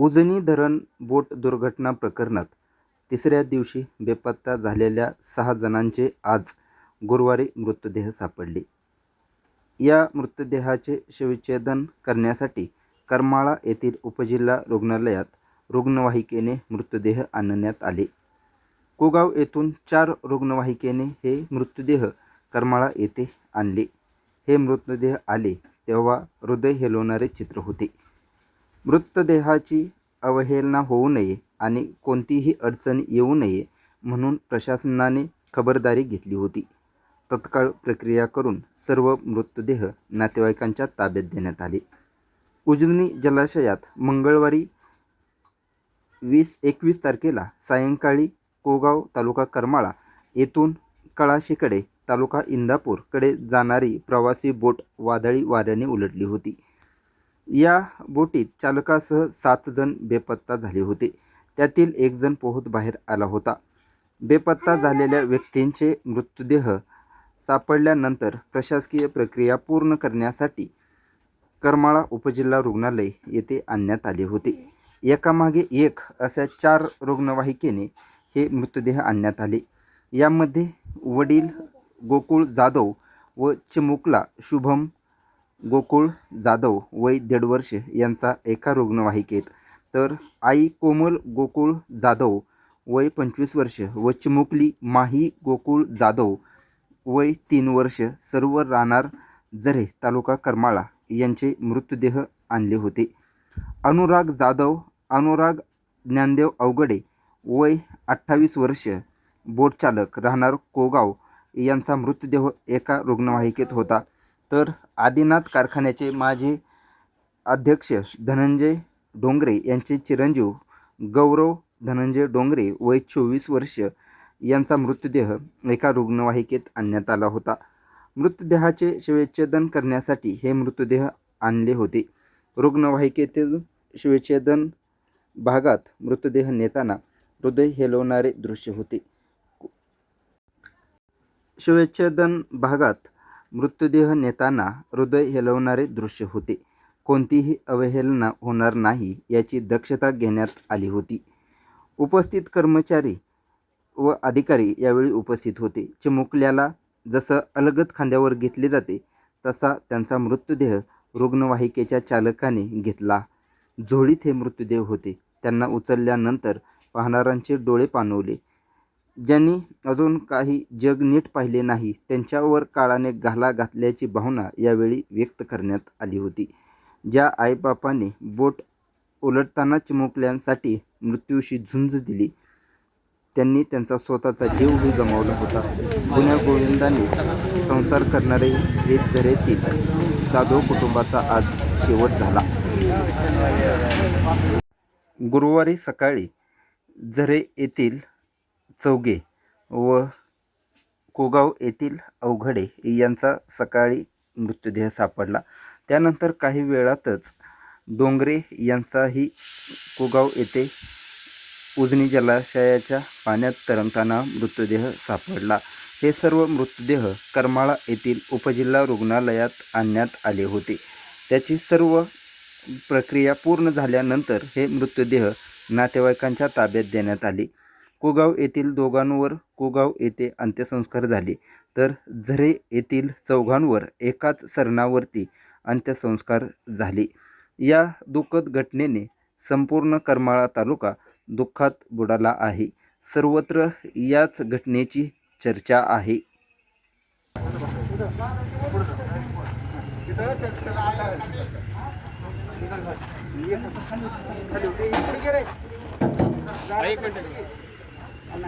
उजनी धरण बोट दुर्घटना प्रकरणात तिसऱ्या दिवशी बेपत्ता झालेल्या सहा जणांचे आज गुरुवारी मृतदेह सापडले. या मृतदेहाचे शवविच्छेदन करण्यासाठी करमाळा येथील उपजिल्हा रुग्णालयात रुग्णवाहिकेने मृतदेह आणण्यात आले. कुगाव येथून चार रुग्णवाहिकेने हे मृतदेह करमाळा येथे आणले. हे मृतदेह आले तेव्हा हृदय हेलवणारे चित्र होते. मृतदेहाची अवहेलना होऊ नये आणि कोणतीही अडचण येऊ नये म्हणून प्रशासनाने खबरदारी घेतली होती. तत्काळ प्रक्रिया करून सर्व मृतदेह नातेवाईकांच्या ताब्यात देण्यात आले. उजनी जलाशयात मंगळवारी वीस एकवीस तारखेला सायंकाळी कोगाव तालुका करमाळा येथून कळाशीकडे तालुका इंदापूरकडे जाणारी प्रवासी बोट वादळी वाऱ्याने उलटली होती. या बोटीत चालकासह सात जण बेपत्ता झाले होते. त्यातील एक जण पोहत बाहेर आला होता. बेपत्ता झालेल्या व्यक्तींचे मृतदेह सापडल्यानंतर प्रशासकीय प्रक्रिया पूर्ण करण्यासाठी करमाळा उपजिल्हा रुग्णालय येथे आणण्यात आले होते. एकामागे एक अशा चार रुग्णवाहिकेने हे मृतदेह आणण्यात आले. यामध्ये वडील गोकुळ जाधव व चिमुकला शुभम गोकुळ जाधव वय दीड वर्ष यांचा एका रुग्णवाहिकेत. तर आई कोमल गोकुळ जाधव वय पंचवीस वर्ष व चिमुकली माही गोकुळ जाधव वय तीन वर्ष सर्व राहणार जरे तालुका करमाळा यांचे मृतदेह आणले होते. अनुराग जाधव अनुराग ज्ञानदेव अवगडे वय अठ्ठावीस वर्ष बोटचालक राहणार कोगाव यांचा मृतदेह एका रुग्णवाहिकेत होता. तर आदिनाथ कारखान्याचे माजी अध्यक्ष धनंजय डोंगरे यांचे चिरंजीव गौरव धनंजय डोंगरे वय चोवीस वर्ष यांचा मृतदेह एका रुग्णवाहिकेत आणण्यात आला होता. मृतदेहाचे शिवेच्छेदन करण्यासाठी हे मृतदेह आणले होते. रुग्णवाहिकेतील शिवेच्छेदन भागात मृतदेह नेताना हृदय हेलवणारे दृश्य होते. शवच्छेदन भागात मृतदेह नेताना हृदय हेलवणारे दृश्य होते. कोणतीही अवहेलना होणार नाही याची दक्षता घेण्यात आली होती. उपस्थित कर्मचारी व अधिकारी यावेळी उपस्थित होते. चिमुकल्याला जसं अलगद खांद्यावर घेतले जाते तसा त्यांचा मृतदेह रुग्णवाहिकेच्या चालकाने घेतला. झोळीत हे मृतदेह होते. त्यांना उचलल्यानंतर पाहणाऱ्यांचे डोळे पाणवले. ज्यांनी अजून काही जग नीट पाहिले नाही त्यांच्यावर काळाने घाला घातल्याची भावना यावेळी व्यक्त करण्यात आली होती. ज्या आईबापाने बोट उलटताना चिमुकल्यांसाठी मृत्यूशी झुंज दिली त्यांनी त्यांचा स्वतःचा जीवही गमावला होता. गुन्ह्या गोविंदाने संसार करणारे हे दरेतील जाधव कुटुंबाचा आज शेवट झाला. गुरुवारी सकाळी झरे येथील चौगे व कोगाव येथील अवघडे यांचा सकाळी मृतदेह सापडला. त्यानंतर काही वेळातच डोंगरे यांचाही कोगाव येथे उजनी जलाशयाच्या पाण्यात तरंगताना मृतदेह सापडला. हे सर्व मृतदेह करमाळा येथील उपजिल्हा रुग्णालयात आणण्यात आले होते. त्याची सर्व प्रक्रिया पूर्ण झाल्यानंतर हे मृतदेह नातेवाईकांच्या ताब्यात देण्यात आले. कुगाव येथील दोघांवर कुगाव येथे अंत्यसंस्कार झाले. तर झरे येथील चौघांवर एकाच सरणावरती अंत्यसंस्कार झाले. या दुःखद घटनेने संपूर्ण करमाळा तालुका दुःखात बुडाला आहे. सर्वत्र याच घटनेची चर्चा आहे. ಅಲ್ಲ